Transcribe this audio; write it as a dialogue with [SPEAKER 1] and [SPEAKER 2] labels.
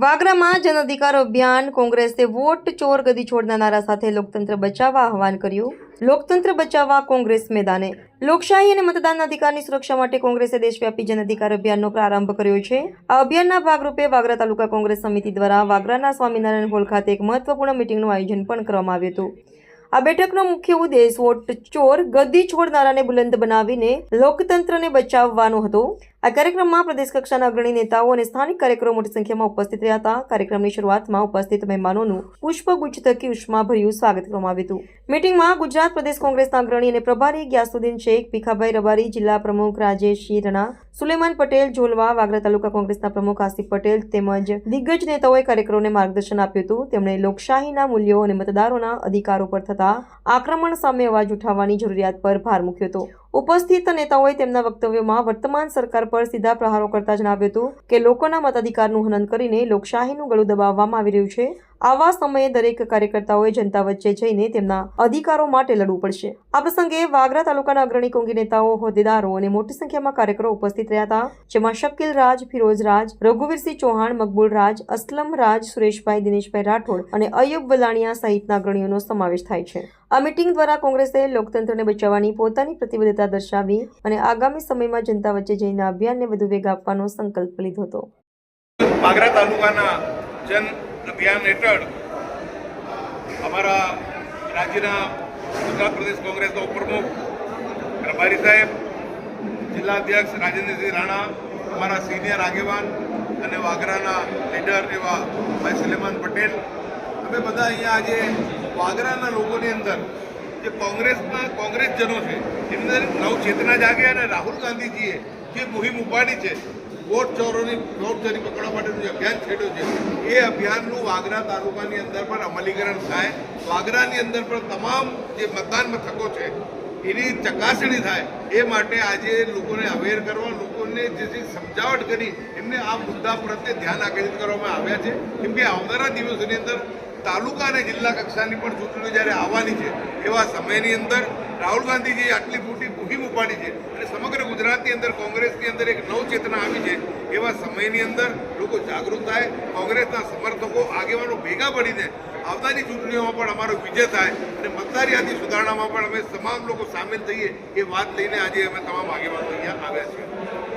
[SPEAKER 1] વાગરામાં જન અધિકાર અભિયાન કોંગ્રેસે વોટ ચોર ગદી છોડના નારા સાથે લોકતંત્ર બચાવવા આહવાન કર્યું. લોકતંત્ર બચાવવા કોંગ્રેસ મેદાને. લોકશાહી અને મતદાનના અધિકારની સુરક્ષા માટે કોંગ્રેસે દેશવ્યાપી જન અધિકાર અભિયાનનો પ્રારંભ કર્યો છે. આ અભિયાનના ભાગરૂપે વાગરા તાલુકા કોંગ્રેસ સમિતિ દ્વારા વાગરાના સ્વામિનારાયણ હોલ ખાતે એક મહત્વપૂર્ણ મિટિંગનું આયોજન પણ કરવામાં આવ્યું હતું. આ બેઠકનો મુખ્ય ઉદ્દેશ વોટ ચોર ગદ્દી છોડનારાને બુલંદ બનાવીને લોકતંત્રને બચાવવાનો હતો. આ કાર્યક્રમમાં પ્રદેશ કક્ષાના અગ્રણી નેતાઓ અને સ્થાનિક કાર્યકરો મોટી સંખ્યામાં ઉપસ્થિત રહ્યા હતા. કાર્યક્રમની શરૂઆતમાં ઉપસ્થિત મહેમાનોનું પુષ્પગુચ્છ થકી ઉષ્માભર્યું સ્વાગત કરવામાં આવ્યું હતું. મીટિંગમાં ગુજરાત પ્રદેશ કોંગ્રેસના અગ્રણી અને પ્રભારી ગ્યાસુદ્દીન શેખ, ભીખાભાઈ રબારી, જિલ્લા પ્રમુખ રાજેશ રણા, સુલેમાન પટેલ, ઝોલવા, વાગરા તાલુકા કોંગ્રેસના પ્રમુખ આસિફ પટેલ તેમજ દિગ્ગજ નેતાઓએ કાર્યકરોને માર્ગદર્શન આપ્યું હતું. તેમણે લોકશાહીના મૂલ્યો અને મતદારોના અધિકારો પર થતા આક્રમણ સામે અવાજ ઉઠાવવાની જરૂરિયાત પર ભાર મૂક્યો હતો. ઉપસ્થિત નેતાઓએ તેમના વક્તવ્યોમાં વર્તમાન સરકાર પર સીધા પ્રહારો કરતા જણાવ્યું હતું કે લોકોના મતાધિકારનું હનન કરીને લોકશાહીનું ગળું દબાવવામાં આવી રહ્યું છે. આવા સમયે દરેક કાર્યકર્તાઓએ જનતા વચ્ચે જઈને તેમના અધિકારો માટે લડવું પડશે. આ પ્રસંગે વાગરા તાલુકાના અગ્રણી કોંગી નેતાઓ, હોદ્દેદારો અને મોટી સંખ્યામાં કાર્યકરો ઉપસ્થિત રહ્યા હતા, જેમાં શકીલ રાજ ફિરોજ રાજ, રઘુવીરસિંહ ચૌહાણ, મકબૂલ રાજ, અસલમ રાજ, સુરેશભાઈ, દિનેશભાઈ રાઠોડ અને અયુબ વલાણિયા સહિતના અગ્રણીઓનો સમાવેશ થાય છે. આ મીટિંગ દ્વારા કોંગ્રેસે લોકતંત્રને બચાવવાની પોતાની પ્રતિબદ્ધતા દર્શાવી અને આગામી સમયમાં જનતા વચ્ચે જઈને અભિયાનને વધુ વેગ આપવાનો સંકલ્પ લીધો હતો.
[SPEAKER 2] વાગરા તાલુકાના જન અભિયાન હેઠળ અમારા રાજ્યના ગુજરાત પ્રદેશ કોંગ્રેસના ઉપપ્રમુખ પ્રભારી સાહેબ, જિલ્લા અધ્યક્ષ રાજેન્દ્રસિંહ રાણા, અમારા સિનિયર આગેવાન અને વાગરાના લીડર એવા ભાઈ સુલેમાન પટેલ, અમે બધા અહીંયા આજે વાગરાના લોકોની અંદર જે કોંગ્રેસના કોંગ્રેસજનો છે એની અંદર નવ ચેતના જાગે અને રાહુલ ગાંધીજીએ જે મુહિમ ઉપાડી છે વોટ ચોરોની વોટ ચોરી પકડવા માટેનું જે અભિયાન છેડ્યું છે, એ અભિયાનનું વાગરા તાલુકાની અંદર પણ અમલીકરણ થાય. વાગરાની અંદર પણ તમામ જે મતદાન મથકો છે, એની ચકાસણી થાય. એ માટે આજે લોકોને અવેર કરવા, લોકોને જે સમજાવટ કરી, એમને આ મુદ્દા પ્રત્યે ધ્યાન આકર્ષિત કરવામાં આવ્યા છે. કેમ કે આવનારા દિવસોની અંદર તાલુકા અને જિલ્લા કક્ષાની પણ ચૂંટણીઓ જ્યારે આવવાની છે, એવા સમયની અંદર રાહુલ ગાંધીજીએ આટલી મોટી મુહિમ ઉપાડી છે અને સમગ્ર ગુજરાતની અંદર કોંગ્રેસની અંદર એક નવ સમયની અંદર લોકો જાગૃત થાય, કોંગ્રેસના સમર્થકો આગેવાનો ભેગા પડીને આવનારી ચૂંટણીઓમાં પણ અમારો વિજય થાય અને મતદાર યાદી સુધારણામાં પણ અમે તમામ લોકો સામેલ થઈએ એ વાત લઈને આજે અમે તમામ આગેવાનો અહીંયા આવ્યા છીએ.